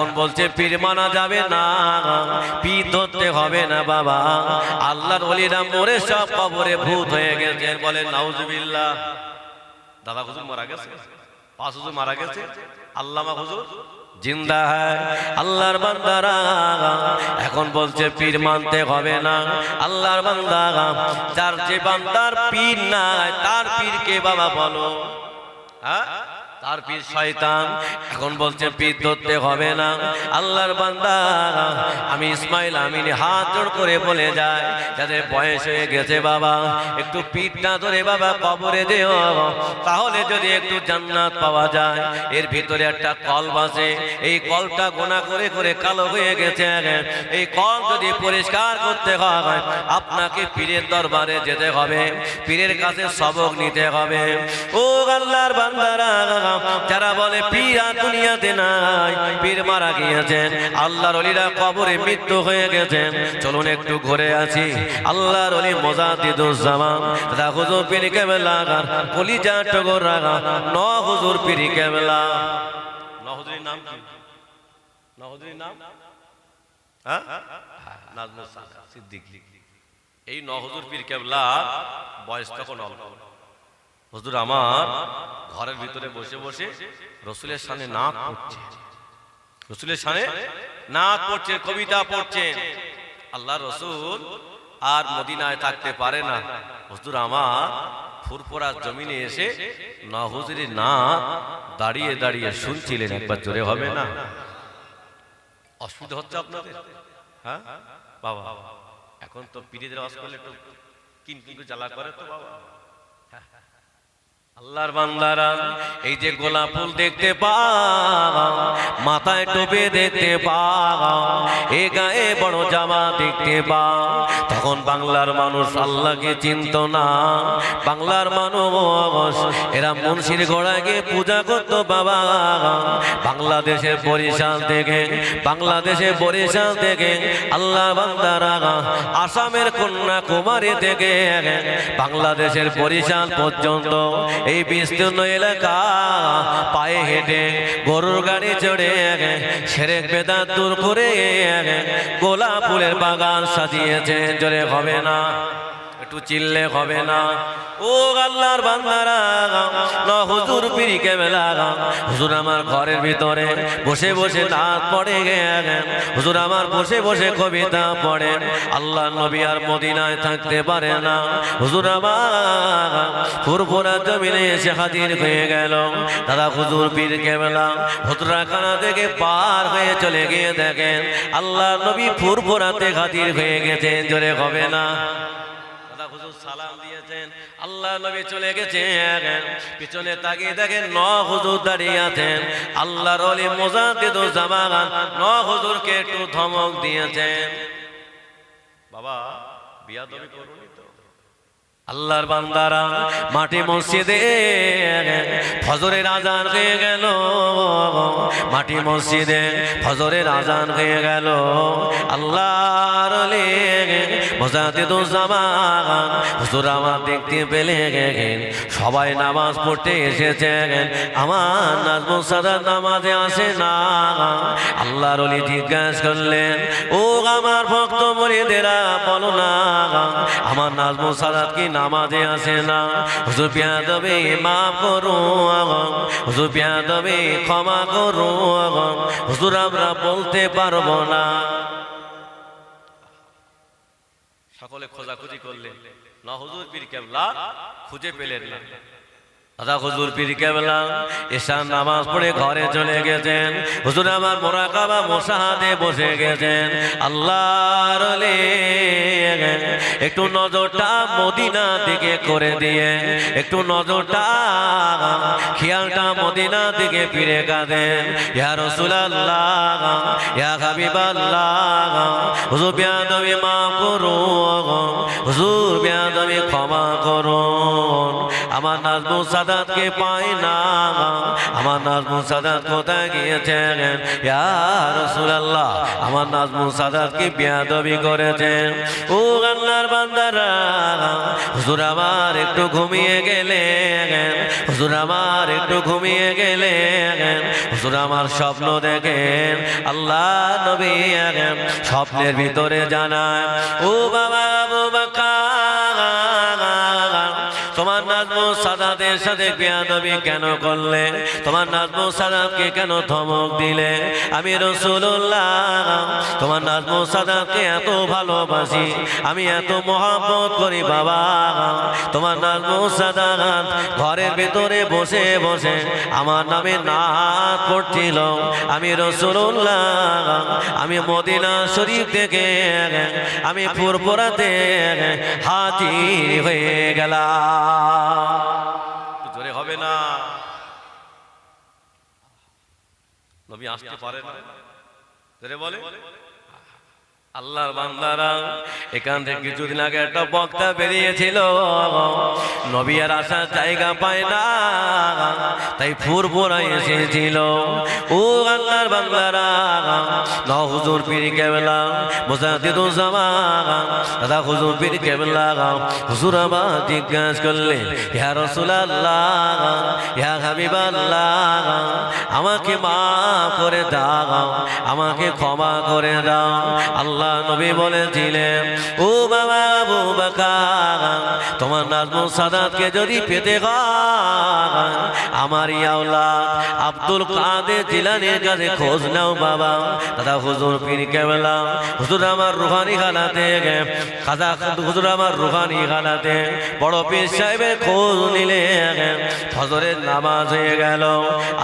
এখন বলছে, পীর মানা যাবে না, পীর ধরতে হবে না বাবা। আল্লাহর অলিরা মরে সব কবরে ভূত হয়ে গেছে। বলে, নাউজুবিল্লাহ। দাদা হুজুর মারা গেছে? পাঁচ হুজুর মারা গেছে? আল্লামা হুজুর? জিন্দা হ্যায়। আল্লাহর বান্দারা এখন বলছে, পীর মানতে হবে না। আল্লাহর বান্দা, যার যে বান্দার পীর নাই, তার পীরকে বাবা বলো। হ্যাঁ? তার পীর শয়তান। এখন বলছে, পীর ধরতে হবে না। আল্লাহর বান্দা, আমি ইসমাইল আমিন হাত জোড় করে বলে যায় যাদের বয়স হয়ে গেছে বাবা, একটু পিঠটা ধরে বাবা কবরে দেও তাহলে যদি একটু জান্নাত পাওয়া যায়, এর ভিতরে একটা কল বাসে এই কলটা গোনা করে করে কালো হয়ে গেছে। এই কল যদি পরিষ্কার করতে হয়, আপনাকে পীরের দরবারে যেতে হবে। পীরের কাছে সবক নিতে হবে। ও আল্লাহর বান্দারা যারা বলে, পীর দুনিয়াতে নাই। পীর মারা গিয়েছেন। আল্লাহর অলিরা কবরে মৃত্যু হয়ে গেছেন। চলুন একটু ঘুরে আছি আল্লাহর অলি মজাদিদুজ্জামান দাদা হুজুর পীর কেবলা কলিজা টগর রাগা। ন হুজুর পীর কেবলা। ন হুজুরের নাম কি? ন হুজুরের নাম? হ্যাঁ? এই ন হুজুর পীর কেবলা বয়স তখন অল্প। হুজুর আমার ঘরের ভিতরে বসে বসে রসুলের সামনে নাক পড়ছে রসুলের সামনে নাক পড়ছে কবিতা পড়ছে। আল্লাহ রসুল আর মদিনায় থাকতে পারে না। হুজুর আমার ফুরফুরা জমিনে এসে না হুজুরের না দাঁড়িয়ে দাঁড়িয়ে শুনছিলেন, একবার জোরে হবে না? অসুবিধা হচ্ছে আপনাদের? হ্যাঁ? বাবা, এখন তো পিড়িদের আওয়াজ করলে একটু কিন জ্বালা করে তো বাবা। আল্লাহর বান্দারা, এই যে গোলাপ ফুল দেখতে পাও মাথায় টোপে দেখতে পাও এ গায়ে বড় জামা দেখতে পাও তখন বাংলার মানুষ আল্লাহকে চিনত না। বাংলার মানুষ, এরা মুন্সির গিয়ে পূজা করতো বাবা। বাংলাদেশের বরিশাল থেকে, বাংলাদেশের বরিশাল থেকে আল্লাহ বান্দারা, আসামের কন্যাকুমারী থেকে বাংলাদেশের বরিশাল পর্যন্ত এই বিস্তীর্ণ এলাকা পায়ে হেঁটে গরুর গাড়ি চড়ে ছেড়ে বেদা দূর করে গোলাপ ফুলের বাগান সাজিয়েছে, জোরে হবে না। একটু চিল্লে হবে না। ও আল্লাহর বান্দারা না হুজুর পিরি কেবেলা, হুজুর আমার ঘরের ভিতরে বসে বসে নাচ পড়ে গেলেন হুজুর আমার বসে বসে কবিতা পড়েন আল্লাহ নবী আর মদিনায় থাকতে পারে না। হুজুর আমার ফুরফুরা জমিনে এসে হাজির হয়ে গেল। দাদা হুজুর পীর কেবেলা, হুজরাখানা থেকে পার হয়ে চলে গিয়ে দেখেন, আল্লাহ নবী ফুরফুরাতে হাজির হয়ে গেছেন জোরে হবে না। সালাম দিয়েছেন। আল্লাহ নবী চলে গেছেন। পিছনে তাকিয়ে দেখেন ন হুজুর দাঁড়িয়ে আছেন। আল্লাহর অলি মোজাদ্দিদুল জামান ন হুজুরকে একটু ধমক দিয়েছেন। বাবা বিয়া তুমি করুনি। আল্লাহর বান্দারা মাটি মসজিদে ফজরের আজান হয়ে গেল। মাটি মসজিদে ফজরের আজান হয়ে গেল। আল্লাহর মোজাদিদুজ্জামান হুজুর আমার দেখতে পেলে সবাই নামাজ পড়তে এসেছেন। আমার নাজমুল সাদার নামাজে আসে না। আল্লাহর অলি জিজ্ঞাসা করলেন ও আমার ভক্ত মরিদেরা, বলো না। আমার নাজমুল সাদাত কি নামাজে আসে না। হুজুর পেয়াদবে মাফ করু হুজুর পেয়াদবে ক্ষমা করু হুজুর, আমরা বলতে পারব না। সকলে খোঁজাখুঁজি করলেন। না, হুজুর পীর কেবলা খুঁজে পেলেন না। দাদা হুজুর পীর কেবলা এসার নামাজ পড়ে ঘরে চলে গেছেন। হুজুর আমার মোরাকাবা মোসাহাদে বসে গেছেন। আল্লাহর একটু নজরটা মদিনা দিকে করে দিয়ে, একটু নজরটা, খেয়ালটা মদিনা দিকে ফিরে কাঁদেন। ইয়া রাসূলুল্লাহ, ইয়া হাবিবাল্লাহ, হুজুর বিয়াদবি মাফ করুন হুজুর বিয়াদবি ক্ষমা করুন আমার নাজমুল সাদাতকে পাই না। আমার নাজমুল সাদাত কোথায় গিয়েছেন? ইয়া রাসূলুল্লাহ আমার নাজমুল সাদাত কি বিয়াদবি করেছেন? ও আল্লাহর বান্দারা, হুজুর আমার একটু ঘুমিয়ে গেলেন। হুজুর আমার একটু ঘুমিয়ে গেলেন। হুজুর আমার স্বপ্ন দেখেন। আল্লাহ নবী স্বপ্নের ভিতরে জানায়, ও বাবা আবু সাদাতের সাথে বিয়াদবি কেন করলে? তোমার নাজমু সাদাতকে কেন ধমক দিলে? আমি রসুল্লাহ তোমার নাজমু সাদাতকে এত ভালোবাসি, আমি এত মহাব্বত করি বাবা। তোমার নাজমু সাদাত ঘরের ভিতরে বসে বসে আমার নামে নাচ করছিল। আমি রসুল্লাহ আমি মদিনা শরীফ থেকে আমি ফুরপুরাতে হাতি হয়ে গেলাম জোরে হবে না নবী আসতে পারে না। বলে আল্লাহর বান্দারা, এখান থেকে কিছুদিন আগে একটা বক্তা বেরিয়েছিল। নবী আর আসার জায়গা পায় না, তাই ফুরফুরা এসেছিল। ও আল্লাহর বান্দারা, ন, হুজুর পীর কেবলা মুজাহিদুল জামান। দাদা, হুজুর পীর কেবলা, হুজুর আমার জিজ্ঞাস করলে, ইয়া রাসূলুল্লাহ, ইয়া হাবিবাল্লাহ, আমাকে মাফ করে দাও, আমাকে ক্ষমা করে দাও, আল্লাহ নবী বলেছিলেন ও বাবা আবু বাকা তোমার নাজমুল সাদাতকে যদি পেতে হয় আমার ইয়াউলা আব্দুল কাদের জিলানির কাছে খোঁজ নাও বাবা। দাদা হুজুর পীর কেবলা, হুজুর আমার রুহানি খালাতে খাজা হুজুর আমার রুহানি খালাতে। বড় পীর সাহেবের খোঁজ নিলে ফজরের নামাজ হয়ে গেল।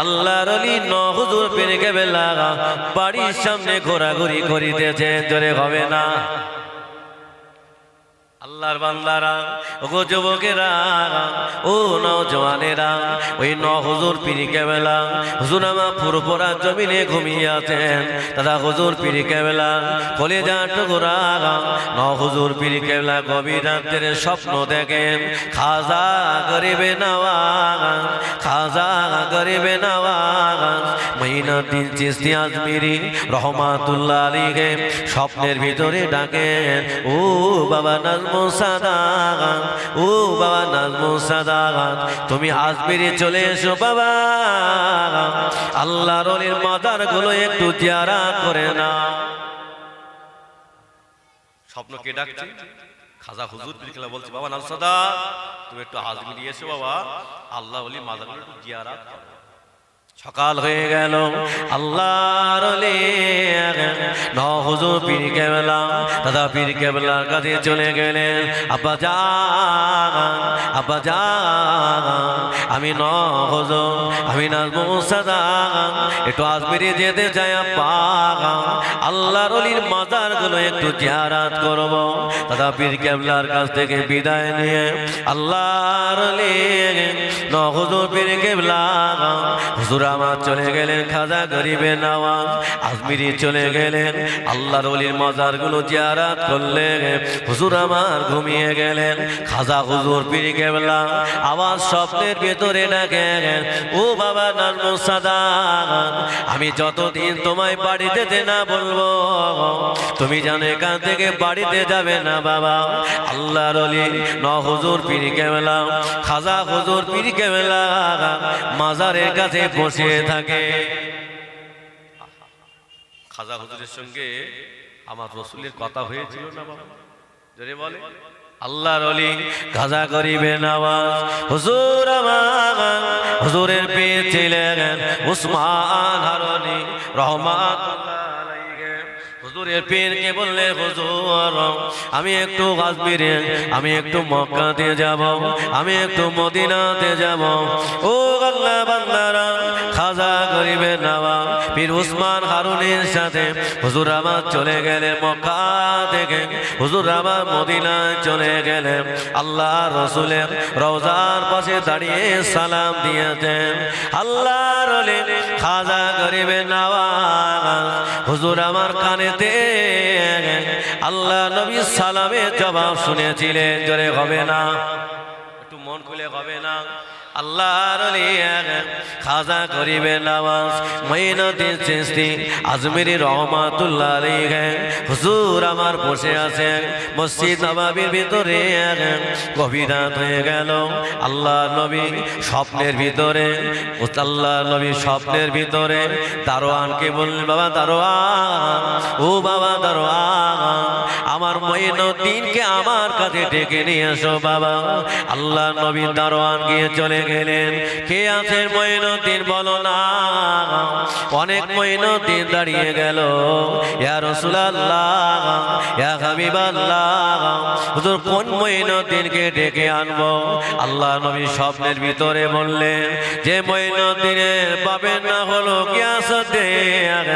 আল্লাহর অলি ন হুজুর পীর কেবলা বাড়ির সামনে ঘোরাঘুরি করিতেছে। জোরে হবে না। আল্লাহর বান্দারা ও যুবকেরা, ও নজওয়ানেরা ওই ন হুজুর পিরি কেবেলা হুজুর আমার পুরোপরা জমিনে ঘুমিয়ে আছেন। দাদা হুজুর পিরি কেবেলা কলে যা টুকুরা, ন হুজুর পিরি কেবেলা গভীর রাত্রের স্বপ্ন দেখেন। খাজা গরিবে নওয়া খাজা গরিবে নওয়া মহিনুদ্দিন চিস্তি আজমিরি রহমাতুল্লাহ আলীকে স্বপ্নের ভিতরে ডাকেন, ও বাবা নাজমুল সাদাত ও বাবা নাজমুল সাদাত তুমি আজমিরি চলে এসো বাবা। আল্লাহর অলির মাদারগুলো একটু জিয়ারা করে না স্বপ্ন কে ডাকছে? খাজা হুজুর বিকেলা বলছে, বাবা নাজমুল সাদাত তুমি একটু আজমিরি এসো বাবা। আল্লাহ অলি মাদারগুলো একটু। সকাল হয়ে গেল। আল্লাহর ন হুজুর পীর কেবলা, দাদা পীর কেবলার কাছে চলে গেলেন। আব্বা যা আব্বা যা আমি ন হুজুর আমি নাজমু সাদা একটু আজমিরে যেতে চাই আব্বা আল্লাহর অলির মাজারগুলো একটু জিয়ারাত করব। দাদা পীর কেবলার কাছ থেকে বিদায় নিয়ে আল্লাহর ন হুজুর পীর কেবলা, হুজুর চলে গেলেন খাজা গরিবে নওয়াজ। আজমিরি চলে গেলেন জিয়ারাত করলেন। হুজুর আমার ঘুমিয়ে গেলেন, খাজা হুজুর কেবলা আবার স্বপ্নের ভেতরে ডাকেন, ও বাবা নানমু সাদা আমি যতদিন তোমায় বাড়ি যেতে না বলব, তুমি জানো এখান থেকে বাড়িতে যাবে না বাবা। আল্লাহর অলি ন হুজুর পীর কেবলা, খাজা হুজুর পীর কেবলা, মাজারের কাছে থাকে। খাজা হুজুরের সঙ্গে আমার রসুলের কথা হয়েছিল না বাবা? জোরে বলে। আল্লাহর অলি গাজা নামাজ। হুজুর আমার হুজুরের পেয়ে ছিলেন উসমান হারনি রহমান হুজুরের পীরকে বললে হুজুর আমি একটু আজমিরে আমি একটু মক্কাতে যাব আমি একটু মদিনাতে যাব। ও আল্লাহ বান্দারা খাজা করিবে নামা, পীর উসমান হারুনের সাথে। হুজুর আমার চলে গেলে মক্কা থেকে। হুজুর আমার মদিনায় চলে গেলেন আল্লাহ রসুলের রওজার পাশে দাঁড়িয়ে সালাম দিয়েছেন। আল্লাহ অলি খাজা করিবে নওয়াজ হুজুর আমার কানেতে আল্লাহ নবী সালামের জবাব শুনেছিলেন। জোরে হবে না। একটু মন খুলে হবে না। আল্লাহর খাজা রহমাতুল্লাহ হুজুর আমার বসে মসজিদ ভিতরে আল্লাহ নবী স্বপ্নের ভিতরে আল্লাহ নবী স্বপ্নের ভিতরে দারোয়ানকে বললেন, বাবা দারোয়ান, ও বাবা দারোয়ান, আমার মঈনুদ্দিনকে আমার কাছে ডেকে নিয়ে এসো বাবা। আল্লাহ নবী দারোয়ান গিয়ে চলে গেলেন। কে আছে মঈনুদ্দিন বলো না। অনেক মঈনুদ্দিন দাঁড়িয়ে গেল। ইয়া রাসূলুল্লাহ, ইয়া হাবিবাল্লাহ। হুজুর, কোন মঈনুদ্দিনকে ডেকে আনব? আল্লাহ নবী স্বপ্নের ভিতরে বললেন, যে মঈনুদ্দিনের পাবেন না হলো গিয়াসুদ্দিন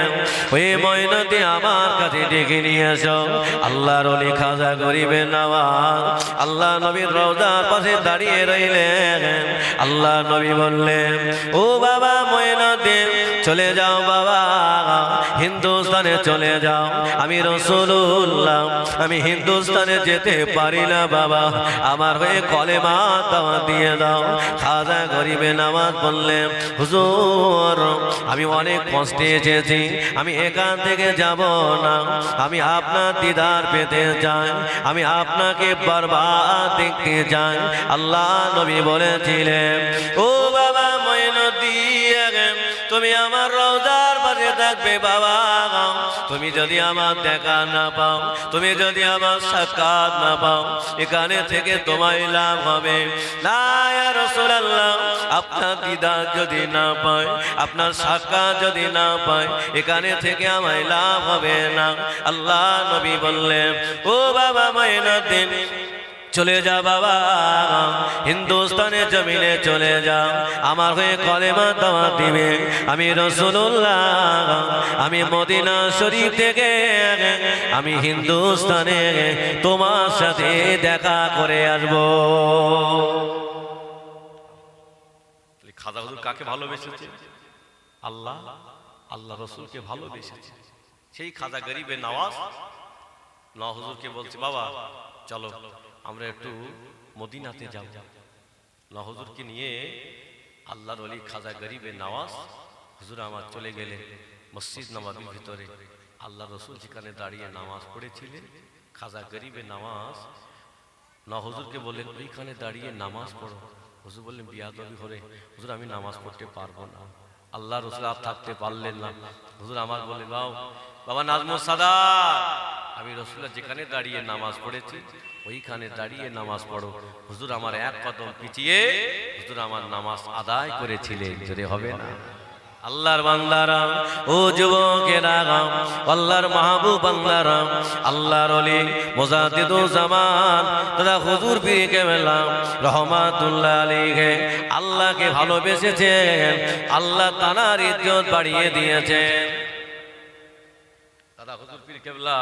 ওই মঈনুদ্দিন আমার কাছে ডেকে নিয়ে এসো। আল্লাহর ওলি খাজা গরিবের নওয়াজ আল্লাহ নবীর রওজার পাশে দাঁড়িয়ে রইলেন। আল্লাহ নবী বললেন ও বাবা মঈনুদ্দিন চলে যাও বাবা। হিন্দুস্তানে চলে যাও। আমি রসুল্লাহ আমি হিন্দুস্তানে যেতে পারি না বাবা। আমার হয়ে কলেমা দাওয়া দিয়ে দাও। খাজা গরিবে নামাজ বললেন হুজুর, আমি অনেক কষ্টে এসেছি। আমি এখান থেকে যাব না। আমি আপনার দিদার পেতে যাই আমি আপনাকে বারবার দেখতে চাই। আল্লাহ নবী বলেছিলেন, ও তুমি আমার রওজার পাশে থাকবে বাবা। তুমি যদি আমার দেখা না পাও, তুমি যদি আমার সাক্ষাৎ না পাও, এখানে থেকে তোমায় লাভ হবে। আপনার দিদার যদি না পায়, আপনার সাক্ষাৎ যদি না পায়, এখানে থেকে আমায় লাভ হবে না। আল্লাহ নবী বললেন, ও বাবা মাইনুদ্দিন চলে যা বাবা হিন্দুস্তানের জমিনে চলে যা। আমার হয়ে কলেমা দাওয়া দিবে। আমি রসুল্লাহ আমি মদিনা শরীফ থেকে, আমি হিন্দুস্তানে তোমার সাথে দেখা করে আসব। খাজা হুজুর কাকে ভালোবেসেছে? আল্লাহ আল্লাহ রসুলকে ভালোবেসেছে। সেই খাজা গরিবের নওয়াজ ন হুজুরকে বলছে, বাবা, চলো। আমরা একটু মদিনাতে যাব। ন নিয়ে আল্লাহর অলি খাজা গরিবের নওয়াজ, হুজুর আমার চলে গেলে মসজিদ নামাজের ভিতরে। আল্লাহ রসুল যেখানে দাঁড়িয়ে নামাজ পড়েছিলেন, খাজা গরিবের নামাজ না, হুজুরকে বললেন, ওইখানে দাঁড়িয়ে নামাজ পড়ো। হুজুর বললেন, বিয়াদবি হলে হুজুর আমি নামাজ পড়তে পারব না। আল্লাহ রসুল আর থাকতে পারলেন না। হুজুর আমার বলে বাও বাবা নাজমুল সাদা আমি রসুল্লাহ যেখানে দাঁড়িয়ে নামাজ পড়েছি ওইখানে দাঁড়িয়ে নামাজ পড়ো। হুজুর আমার এক কদম পিছিয়ে, হুজুর আমার নামাজ আদায় করেছিলেন। যদি হবে না। আল্লাহর বান্দারাম ও যুবকেরা, আল্লাহর মাহবুব বান্দারাম আল্লাহর অলি মোজাদ্দিদু জামান, দাদা হুজুর পীর কেবলাম রহমাতুল্লাহ আলাইহি, আল্লাহকে ভালোবেসেছেন, আল্লাহ তানার ইজ্জত বাড়িয়ে দিয়েছেন। দাদা হুজুর পীর কেবলা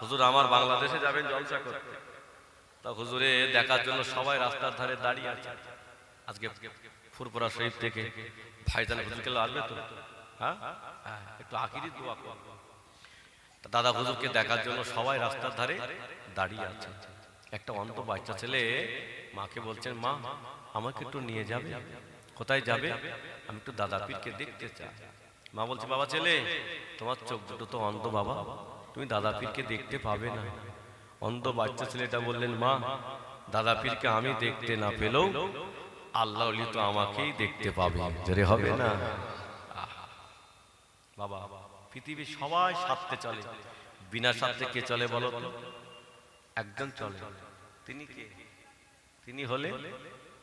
হুজুর আমার বাংলাদেশে যাবেন জলসা করতে। হুজুরে দেখার জন্য সবাই রাস্তার ধারে দাঁড়িয়ে আছে। আজকে ফুরপুরা শরীফ থেকে ভাইজান হুজুর কেবলা আসবে তো হ্যাঁ হ্যাঁ, একটু আখিরি দোয়া দাদা হুজুরকে দেখার জন্য সবাই রাস্তার ধারে দাঁড়িয়ে আছে। একটা অন্ত বাচ্চা ছেলে মাকে বলছেন মা আমাকে একটু নিয়ে যাবে? কোথায় যাবে? আমি একটু দাদা পীরকে দেখতে চাই। মা বলছে বাবা ছেলে তোমার চোখ দুটো তো অন্ধ বাবা। তুমি দাদা পীরকে দেখতে পাবে না। অন্ধ বাচ্চা ছেলেটা বললেন, মা, দাদা পীরকে আমি দেখতে না পেলেও আল্লাহ তো আমাকেই দেখতে পাবে। জোরে হবে না। বাবা, পৃথিবীর সবাই সাথে চলে। বিনা সাথে কে চলে বলো একজন চলে। তিনি কে? তিনি হলে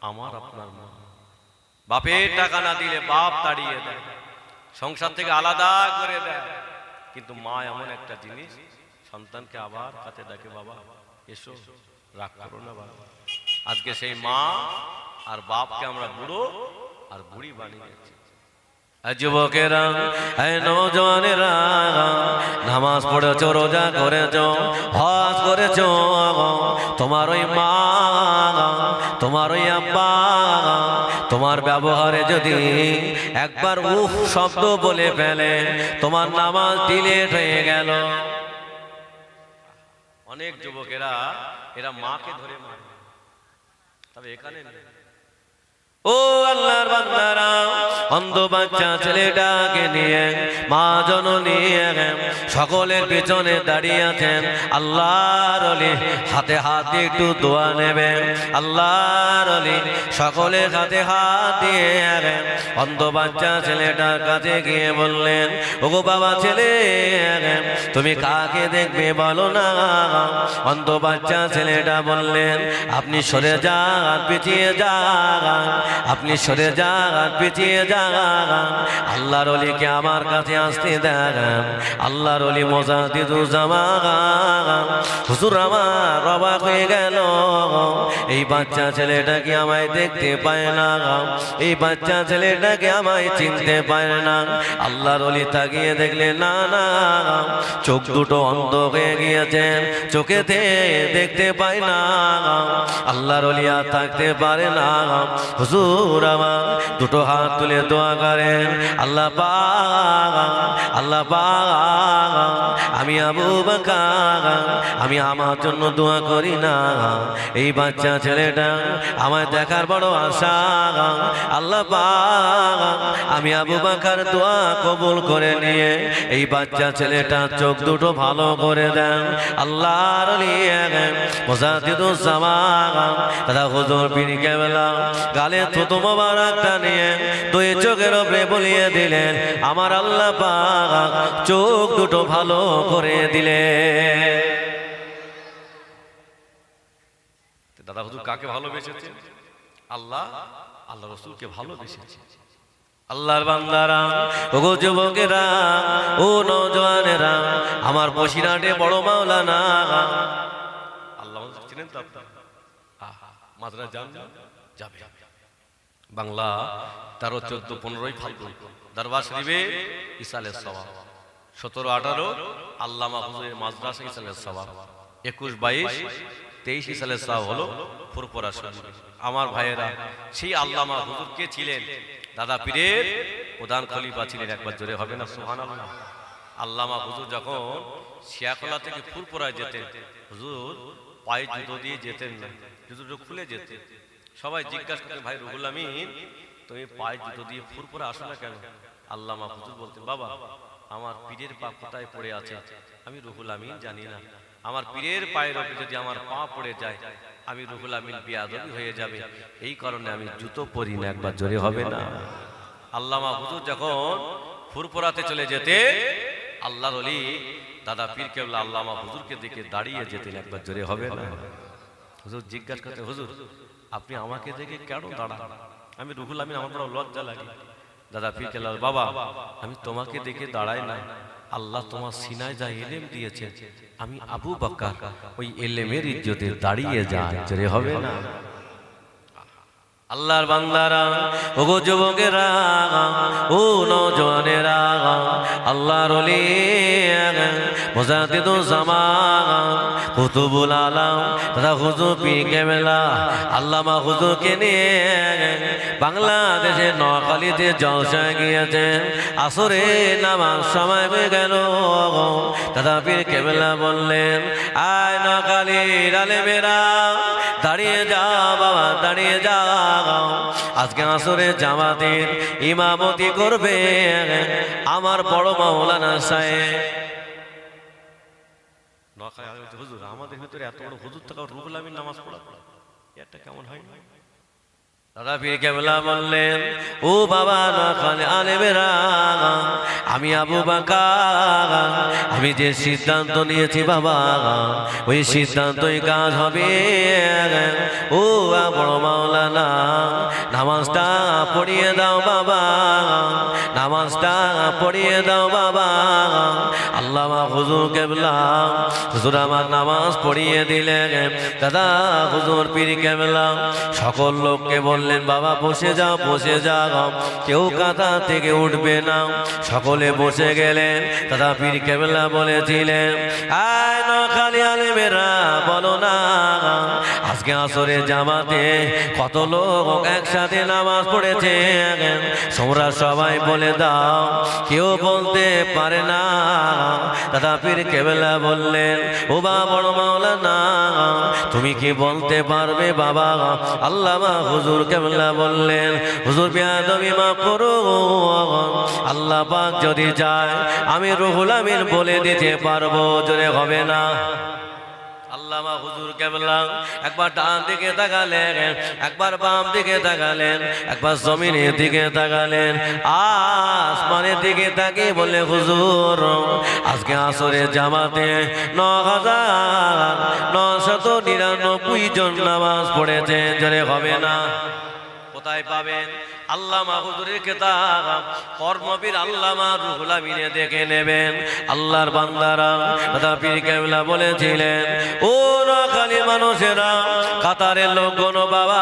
আমার আপনার মা। বাপের টাকা না দিলে বাপ তাড়িয়ে দেয়। সংসার থেকে আলাদা করে দেয়। কিন্তু মা এমন একটা জিনিস সন্তানকে আবার কাছে ডাকে, বাবা, এসো, রাগ করো না, বাবা। আজকে সেই মা আর বাপকে আমরা বুড়ো আর বুড়ি বানিয়ে নামাজ পড়েছ, রোজা করেছ, হজ করেছ, তোমার ওই মা, তোমার ওই আব্বা, তোমার ব্যবহারে যদি একবার উফ শব্দ বলে ফেলে, তোমার নামাজ ডিলেট হয়ে গেল। অনেক যুবকেরা এরা মাকে ধরে মারে। তবে এখানে ও আল্লাহর বান্দারা অন্ধ বাচ্চা ছেলেটাকে নিয়ে, মা জননী সকলের পেছনে দাঁড়িয়ে আছেন। আল্লাহর অলি হাতে হাত দিয়ে একটু দোয়া নেবে আল্লাহর অলি সকলের হাতে হাত দিয়ে অন্ধ বাচ্চা ছেলেটার কাছে গিয়ে বললেন, ওগো বাবা ছেলে তুমি কাকে দেখবে বলো না? অন্ধ বাচ্চা ছেলেটা বললেন, আপনি সরে যান, পিছিয়ে যান, আপনি সরে যান, পিছিয়ে যান। আল্লাহর অলিকে আমার কাছে আসতে দেন আল্লাহর অলি মজা দিদু হুজুর আমার অবাক হয়ে গেল। এই বাচ্চা ছেলেটাকে আমায় দেখতে পায় না। এই বাচ্চা ছেলেটাকে আমায় চিনতে পায় না। আল্লাহর অলি তাকিয়ে দেখলে, না না, চোখ দুটো অন্ধ হয়ে গিয়েছেন চোখেতে দেখতে পায় না। আল্লাহর অলি আর থাকতে পারে না। হুজুর আমার দুটো হাত তুলে দোয়া করেন। আল্লাহ আল্লাহ আমি আবু আমি আমার জন্য দোয়া করি না। এই বাচ্চা ছেলেটা আমার দেখার বড় আশা। আল্লাহ আমি আবু বাকার দোয়া কবুল করে নিয়ে এই বাচ্চা ছেলেটা চোখ দুটো ভালো করে দেন। আল্লাহর দাদা হুজুর পিনি কেবলা গালে থুতু মোবারকটা নিয়ে চোখের ওপরে বলিয়ে দিলেন। আমার আল্লাহ পাক চোখ দুটো ভালো করে দিলে দাদা হুজুর কাকে ভালোবেসেছে আল্লাহ আল্লাহ রসুলকে ভালোবেসেছে আল্লাহর বান্দারা ওগো যুবকেরা ও নজওয়ানেরা আমার বসিরাটে বড় মাওলানা। আল্লাহ চিনেন তো আপনি আহা, মাদ্রাজ যান? যাবে। বাংলা তেরো চোদ্দ পনেরোই ফাল্গুন, দরবার শরীফে ইসালের সভা সতেরো আঠারো আল্লামা হুজুরের মাদ্রাসা ইসালের সভা একুশ বাইশ, তেইশ ইসালের সভা হলো ফুরপুরা শরীফ। আমার ভাইয়েরা, সেই আল্লামা হুজুর কে ছিলেন? দাদা পীরের প্রধান খলিফা ছিলেন, একবার জোরে হবে না সুহান আল্লামা হুজুর যখন শিয়াকলা থেকে ফুরপুরায় যেতেন, হুজুর পায়ে জুতো দিয়ে যেতেন না, জুতোটা খুলে যেতেন। সবাই জিজ্ঞাসা করতেন ভাই রুহুল আমিন তুমি পায়ে জুতো দিয়ে ফুরপুরা আসো না কেন? আল্লামা হুজুর বলতেন বাবা আমার পীরের পা কোথায় পড়ে আছে? আমি রুহুল আমিন জানি না। আমার পীরের পায়ের ওপরে যদি আমার পা পড়ে যায় আমি রুহুল আমিন বিয়াদবি হয়ে যাবে। এই কারণে আমি জুতো পরি না একবার জোরে হবে না। আল্লামা হুজুর যখন ফুরপুরাতে চলে যেতে আল্লাহর অলি দাদা পীর কেবলা আল্লামা হুজুরকে দেখে দাঁড়িয়ে যেতেন একবার জোরে হবে না হুজুর জিজ্ঞাসা করতে হুজুর আপনি আমাকে দেখে কেন দাঁড়ান? আমি রুহুল আমিন আমার বড় লজ্জা লাগে। দাদা কেবলা বাবা আমি তোমাকে দেখে দাঁড়াই না আল্লাহ তোমার সিনায় যা এলেম দিয়েছে আমি আবু বাক্কা ওই এলেমের ইজ্জতে দাঁড়িয়ে যায় হবে না। আল্লাহর বান্দারা, ওগো যুবকেরা, ও নজওয়ানেরা, আল্লাহর ওলি, মুজাদ্দিদুল জামান, কুতুবুল আলাম তথা হুজুর পীর কেবলা আল্লামা হুজুরকে নিয়ে বাংলাদেশের নোয়াখালীতে জলসায় গিয়েছেন আসরে নামাজ সময় হয়ে গেল। দাদা পীর কেবলা বললেন, আয় নোয়াখালীর আলেমেরা, দাঁড়িয়ে যাও বাবা, দাঁড়িয়ে যাও আজকে আসরে জামাতের ইমামতি করবে আমার বড় মাওলানা সাহেব। হুজুর, আমাদের ভিতরে এত বড় হুজুর থাকা রুবুল আমিন নামাজ পড়া এটা কেমন হয়? না কেবলা বললেন, ও বাবা না নোয়াখালী আলেমেরা আমি আবু বাঁকা আমি যে সিদ্ধান্ত নিয়েছি বাবা, ওই সিদ্ধান্তই কাজ হবে। ও বড় মাওলানা, নামাজটা পড়িয়ে দাও বাবা নামাজটা পড়িয়ে দাও বাবা। আল্লামা হুজুর কেবলা, হুজুর আমার নামাজ পড়িয়ে দিলেন। দাদা, হুজুর পীর কেবলা, সকল লোককে বললেন, বাবা, বসে যাও বসে যাও। কেউ কাঁথা থেকে উঠবে না। সকলে বসে গেলেন। দাদা পীর কেবলা বলেছিলেন, আয় নখালি আলেমেরা, বলো না। আজকে আসরে জামাতে কত লোক একসাথে নামাজ পড়েছে। তোমরা সবাই বলে দাও, কেউ বলতে পারে না। দাদা পীর কেবলা বললেন, ও বা বড় মাওলা না তুমি কি বলতে পারবে বাবা? আল্লামা হুজুর কেবলা বললেন, হুজুর বিয়াদবি মা করো। আল্লাহ পাক যদি যায় আমি রুহুল আমিন বলে দিতে পারব, জোরে হবে না? আল্লামা হুজুর কেবলা। একবার ডান দিকে তাকালেন, একবার বাম দিকে তাকালেন, একবার জমিনের দিকে তাকালেন। আসমানের দিকে তাকিয়ে বলে হুজুর, আজকে আসরে জামাতে ন হাজার নশত নিরানব্বই জন নামাজ পড়েছে, জোরে হবে না? কোথায় পাবেন? আল্লামা হুজুরের কেতাব, কর্মবীর আল্লামা রুহুল আমিনে দেখে নেবেন। আল্লাহর বান্দারা দাদা পীর কেবলা বলেছিলেন, ও খালি মানুষেরা, কাতারের লোক বাবা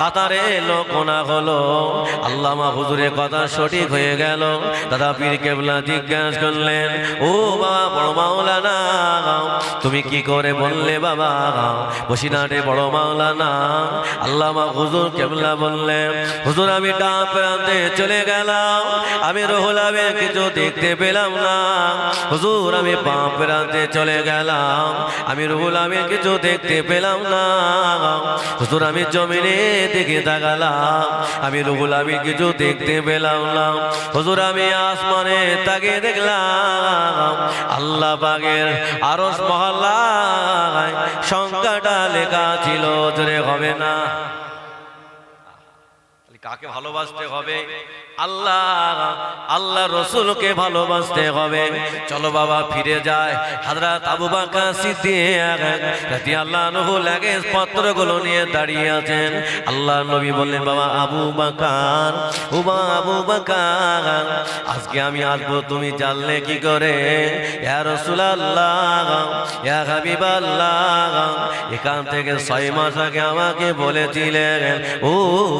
কাতারে লোক না হলো। আল্লামা হুজুরের কথা সঠিক হয়ে গেল। দাদা পীর কেবলা জিজ্ঞাসা করলেন, ও বাবা, বড় মাওলানা, তুমি কি করে বললে বাবা? বসিনাটে বড় মাওলানা। আল্লামা হুজুর কেবলা বললেন হুজুর, আমি ডান প্রান্তে চলে গেলাম। আমি রহুল কিছু দেখতে পেলাম না। হুজুর, আমি বাম প্রান্তে চলে গেলাম। আমি রহুল আমি কিছু দেখতে পেলাম না। হুজুর, আমি জমিনে দিকে তাকালাম। আমি রহুল আমি কিছু দেখতে পেলাম না। হুজুর, আমি আসমানে তাকে দেখলাম। আল্লাহ বাগের আরস মহল্লায় সংখ্যাটা লেখা ছিল, জোরে হবে না। কাকে ভালোবাসতে হবে? আল্লাহ আল্লাহ রসুলকে ভালোবাসতে হবে। চলো বাবা, ফিরে যায় হাজরাত আবু বাকা সিদ্দিক আল্লাহ লাগে পত্রগুলো নিয়ে দাঁড়িয়ে আছেন। আল্লাহ নবী বললেন, বাবা, আবু বাকার ও বা আবু বাকার, আজকে আমি আসব, তুমি জানলে কি করে? ইয়া রাসূলুল্লাহ, ইয়া হাবিবাল্লাহ, এখান থেকে ছয় মাস আগে আমাকে বলেছিলেন, ও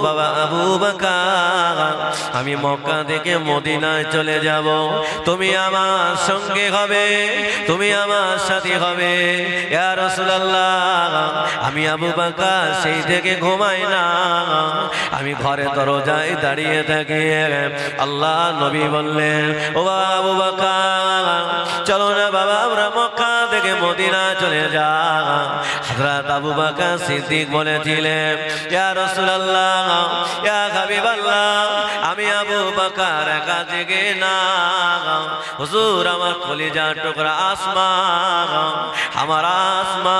বাবা, আবু বাকার আমি মক্কা থেকে মদিনায় চলে যাব। তুমি আমার সঙ্গে হবে, তুমি আমার সাথে হবে। আমি আবু বাকার সেই থেকে ঘুমাই না। আমি ঘরে দরজায় দাঁড়িয়ে থাকি। আল্লাহ নবী বললেন, ও আবু বাকার, চলো না বাবা, আমরা মক্কা থেকে মদিনা চলে যা হযরত আবু বকর সিদ্দিক বলেছিলেন, ইয়া রাসূলুল্লাহ, ইয়া হাবিবাল্লাহ, আমি আবু বকর একা জেগে না। হুজুর, আমার কলিজা টুকরা আসমা আমার আসমা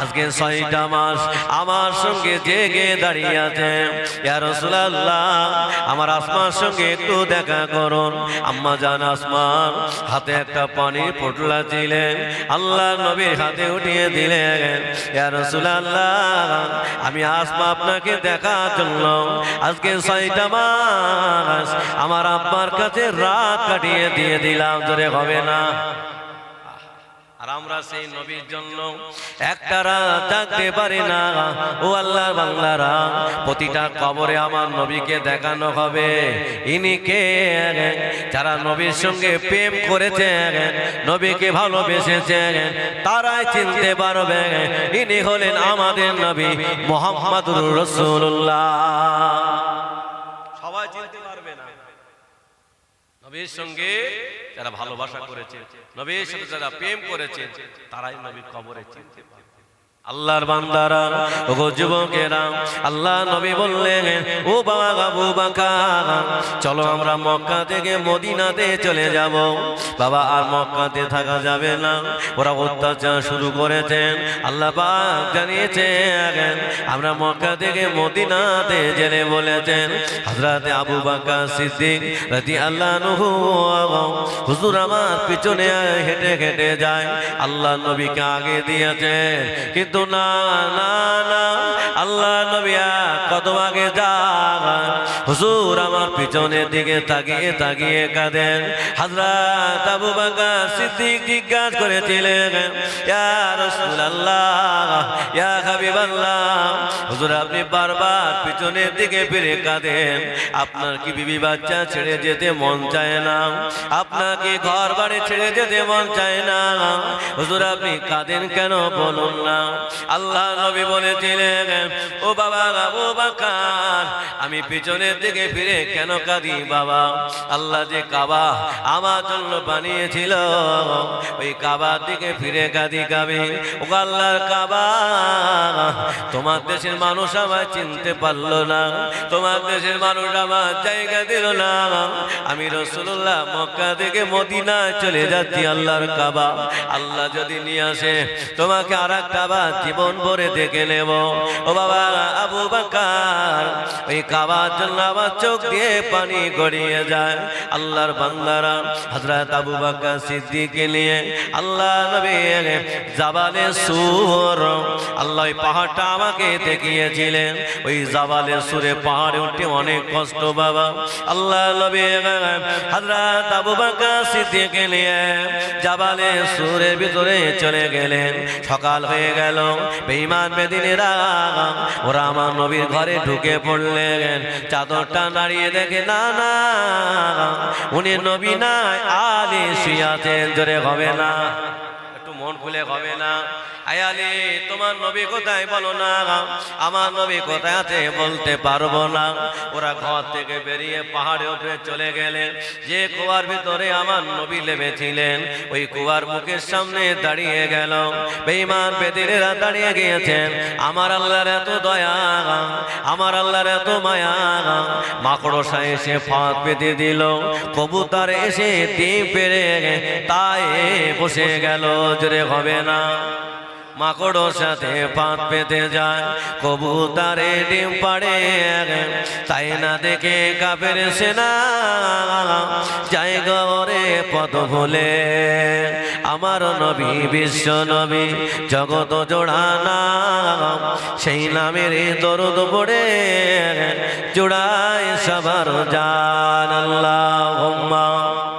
আজকে ছয়টা মাস আমার সঙ্গে জেগে দাঁড়িয়ে আছে। ইয়া রাসূলুল্লাহ, আমার আসমার সঙ্গে একটু দেখা করুন। আম্মা জান আসমান, হাতে একটা পানির পোটলা ছিলেন আল্লাহ নবীর হাতে উঠিয়ে দিলেন। আমি আসমা আপনাকে দেখার জন্য আজকে ছয়টা মাস আমার আব্বার কাছে রাত কাটিয়ে দিয়ে দিলাম ধরে হবে না? আমরা সেই নবীর জন্য একটা রাত থাকতে পারি না। ও আল্লাহ বাংলারা প্রতিটা কবরে আমার নবীকে দেখানো হবে। ইনি কে? যারা নবীর সঙ্গে প্রেম করেছে, নবীকে ভালোবেসেছেন তারাই চিনতে পারবে। ইনি হলেন আমাদের নবী মোহাম্মদুর রসুল্লাহ সবাই চিনতে পারবে না নবীর সঙ্গে যারা ভালোবাসা করেছে, নবীর সাথে যারা প্রেম করেছে, তারাই নবীর কবরে চিনতে পারবে আল্লাহর বান্দারা, ওগো যুবকেরা আল্লাহ নবী বললেন, ও বাবা আবু বাকার, চলো আমরা মক্কা থেকে মদিনাতে চলে যাব। বাবা, আর মক্কাতে থাকা যাবে না। ওরা অত্যাচার শুরু করেছেন। আল্লাহ পাক জানিয়েছেন, আমরা মক্কা থেকে মদিনাতে জেনে বলেছেন। হযরতে আবু বাকার সিদ্দিক রাজি আল্লাহ নহু হুজুর আমার পিছনে হেঁটে হেঁটে যায়। আল্লাহ নবীকে আগে দিয়েছে, কিন্তু না না না। আল্লাহ নবিয়া কত আগে যা হুজুর আমার পিছনের দিকে তাকিয়ে তাকিয়ে কাঁদেন। হাজরাত আবু বাকার সিদ্দিক জিজ্ঞাসা করেছিলেন, ইয়া রাসূলুল্লাহ, ইয়া হাবিবাল্লাহ, হুজুর আপনি বারবার পিছনের দিকে ফিরে কাঁদেন। আপনার কি বিবি বাচ্চা ছেড়ে যেতে মন চায় না? আপনাকে ঘর বাড়ি ছেড়ে যেতে মন চায় না? হুজুর আপনি কাঁদেন কেন বলুন না? আল্লাহ নবী বলেছিলেন, ও বাবা আবু বাকার, আমি পিছনের দিকে ফিরে কেন কাঁদি বাবা? আল্লাহ যে কাবা আমার জন্য বানিয়েছিল, ওই কাবার দিকে ফিরে কাঁদি কাবি ও আল্লাহর কাবা, তোমার দেশের মানুষ আমার চিনতে পারল না, তোমার দেশের মানুষ আমার জায়গা দিল না। আমি রসুল্লাহ মক্কা থেকে মদিনা চলে যাচ্ছি আল্লাহর কাবা। আল্লাহ যদি নিয়ে আসে, তোমাকে আর কাবা জীবন ভরে দেখে নেব। ও বাবা, আবু বাকার, ওই কাবার জন্য আমার চোখ দিয়ে পানি গড়িয়ে যায়। আল্লাহর বান্দারা হজরত আবু বাক্কা সিদ্দিকে নিয়ে আল্লাহ নবী জাবালে সুর, আল্লাহ ওই পাহাড়টা আমাকে দেখিয়েছিলেন। ওই জাবালে সুরে পাহাড়ে উঠে অনেক কষ্ট, বাবা। আল্লাহ নবী হজরত আবু বাক্কা সিদ্দিকে নিয়ে জাবালে সুরের ভিতরে চলে গেলেন। সকাল হয়ে গেল বেঈমান বেদিনেরা, ওরা আমার নবীর ঘরে ঢুকে পড়লেন। চাদরটা নাড়িয়ে দেখে, না না, উনি নবী নাই আলী শুয়াছেন জোরে হবে না। একটু মন খুলে হবে না। আয়ালি, তোমার নবী কোথায় বলো না? আমার নবী কোথায় আছে বলতে পারব না। ওরা ঘর থেকে বেরিয়ে পাহাড়ে উপরে চলে গেলেন যে কুয়ার ভিতরে আমার নবী লেবেছিলেন ওই কুয়ার মুখের সামনে দাঁড়িয়ে গেল। বেঈমান বেদিনেরা দাঁড়িয়ে গিয়েছেন, আমার আল্লাহর এত দয়া, আমার আল্লাহর এত মায়া। মাকড়সা এসে ফাঁক পেতে দিল, কবুতার এসে ডিম পেরে তাই বসে গেল, জোরে হবে না। মাকড়োর সাথে পাত পেতে যায়। কবুতারে ডিম পাড়ে তাই না দেখে কাপের সেনা। যাই গরে পদ ভুলে। আমার নবী, বিশ্ব নবী জগত জোড়ানা সেই নামের দরদ পড়ে জোড়ায় সবার জান। আল্লাহ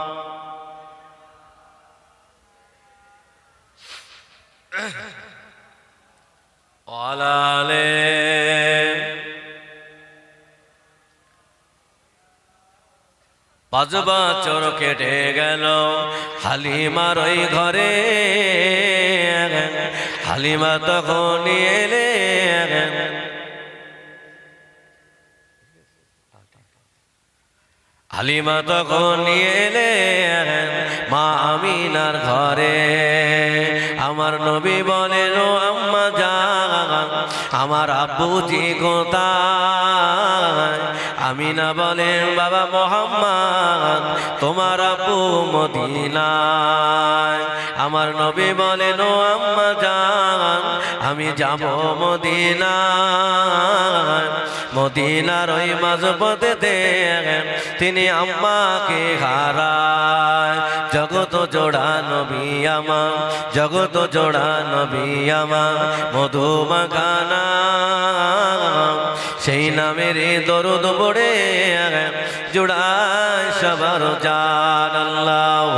অলালে। পাঁচ বছর কেটে গেল, হালিমার ওই ঘরে। হালিমা তখন এলে। হালিমা তখন এলে, মা আমিনার ঘরে। আমার নবী বলেন জান আমার আব্বু যে কোথায় আমিনা বলেন বাবা মোহাম্মদ তোমার আব্বু মদিনায়। আমার নবী বলেন, ও আম্মা জান, আমি যাব মদিনা মদিনার ওই মাঝপথে দেখেন তিনি আম্মাকে হারায়। জগত জোড়া নবী আমার, জগত জোড়া নবী আমার, মধুমাখানা। সেই নামের দরদ পড়ে জোড়ায় সবার জান আল্লাহ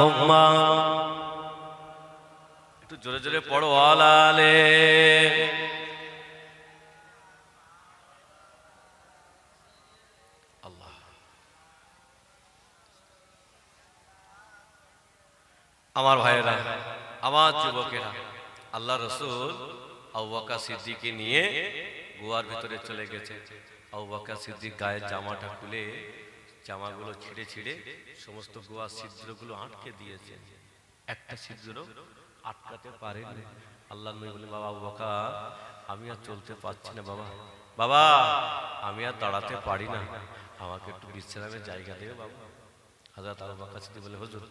জোরে জোরে পড়ো আলালে আল্লাহ। আমার ভাইয়েরা, আমার যুবকেরা, আল্লাহ রসুল আউবাকা সিদ্দিকে নিয়ে গোয়ার ভিতরে চলে গেছে। আউবাকা সিদ্দিক গায়ের জামাটা খুলে জামাগুলো ছিঁড়ে ছিঁড়ে সমস্ত গোয়ার ছিদ্রগুলো আটকে দিয়েছে। একটা ছিদ্র আটকাতে পারেন। আল্লাহ নবী বলে বাবা আউবাকা আমি আর চলতে পারছি না বাবা। বাবা, আমি আর দাঁড়াতে পারি না। আমাকে একটু বিশ্রামের জায়গা দেবে বাবা। হাজরত আবু বকর সিদ্দিক বলে হুজুর,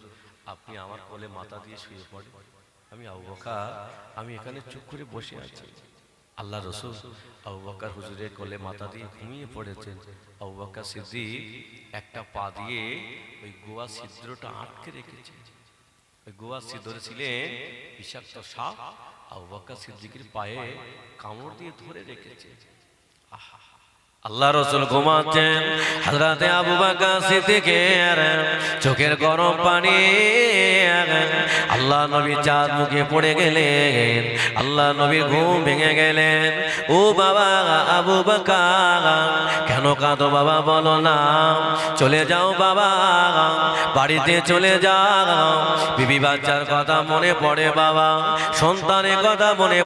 আপনি আমার কোলে মাথা দিয়ে শুয়ে পড়ে আমি আবু বকর, আমি এখানে চুপ করে বসে আছি। আল্লাহ রসুল আবু বকর হুজুরের কোলে মাথা দিয়ে ঘুমিয়ে পড়েছেন। আবু সিদ্দিক একটা পা দিয়ে ওই গোয়া ছিদ্রটা আটকে রেখেছে। গোয়া ধরেছিলেন ছিলেন বিষাক্ত সাপ আবু বকর সিদ্দিকির পায়ে কামড় দিয়ে ধরে রেখেছে। আহা। আল্লাহ রসুল ঘুমাচ্ছেন হাজরাতে আবু বাকা সিদ্দিকের চোখের গরম পানি। আল্লাহ নবী চাঁদ মুখে পড়ে গেলেন, আল্লাহ নবীর ঘুম ভেঙে গেলেন। ও বাবা, আবু বাকা কেন কাঁদো বাবা বলো না। চলে যাও বাবা, বাড়িতে চলে যাও। বিবি বাচ্চার কথা মনে পড়ে বাবা, সন্তানের কথা মনে